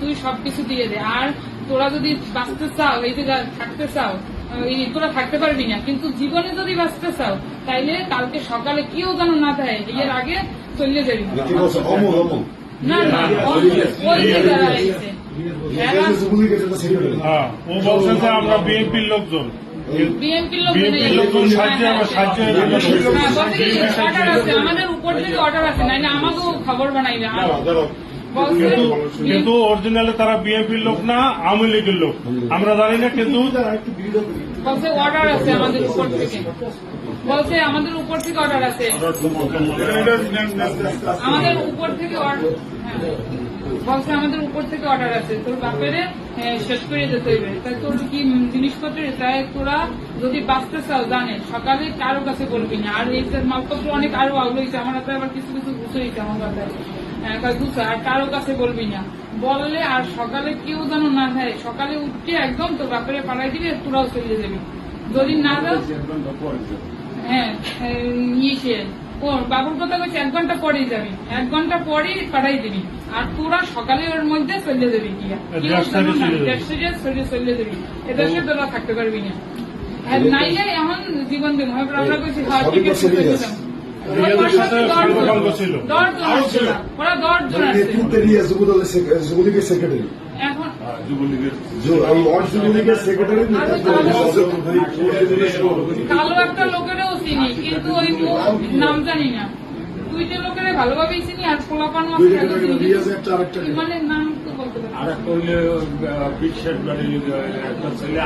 তুই সবকিছু দিয়ে দে। আর তোরা যদি বাঁচতে চাও, এই থাকতে চাও তোরা থাকতে পারবি না। কিন্তু জীবনে যদি বাঁচতে চাও, তাইলে কালকে সকালে কেউ যেন না দেয়, এর আগে চলে যাবি। না না হ্যাঁ ও বলছে যে আমরা বিএনপির লোকজন বিএনপির লোকজন সাহায্য আমরা সাহায্য হ্যাঁ, আমাদের উপর থেকে অর্ডার আছে নাইলে আমাকেও খবর বানাই না কিন্তু কিন্তু অরিজিনালে তারা বিএনপির লোক না আওয়ামী লীগের লোক আমরা জানি না কিন্তু অর্ডার আছে আমাদের উপর থেকে বলছে আমাদের উপর থেকে অর্ডার আছে আমাদের উপর থেকে অর্ডার বলছে আমাদের উপর থেকে অর্ডার আছে। তোর বাপেরে শেষ করে যেতে হইবে। তাই তোর কি জিনিসপত্র তাই তোরা যদি বাঁচতে চাও জানে সকালে কারও কাছে বলবি না। আর এই মালপত্র অনেক আরও হয়েছে আমার হাতে আবার কিছু কিছু হয়েছে আমার কাছে হ্যাঁ, আর কারও কাছে বলবি না। বললে আর সকালে কেউ যেন না দেয়। সকালে উঠে একদম তোর বাপের পাঠাই দিবি তোরাও চলে যাবি। যদি না দাও হ্যাঁ ও বাবুর কথা বলছি এক ঘণ্টা পরেই যাবি। এক ঘণ্টা পরেই পাঠাই দিবি। আর তোরা সকালে ওর মধ্যে চলে যাবি যাবি। এদেশে তোরা থাকতে পারবি না। আর নাইলে এমন জীবন দিন। আমরা কইছি হ্যাঁ ঠিক আছে যুবলীগের সেক্রেটারি কালো একটা লোকেরও চিনি। কিন্তু ওই নাম জানি না। দুইটা লোকের ভালোভাবেই চিনি আর পোলাপান একটা মানে নাম তো বলতে পারি আর একটা হইলে বিশ্বের বাড়ির একটা ছেলে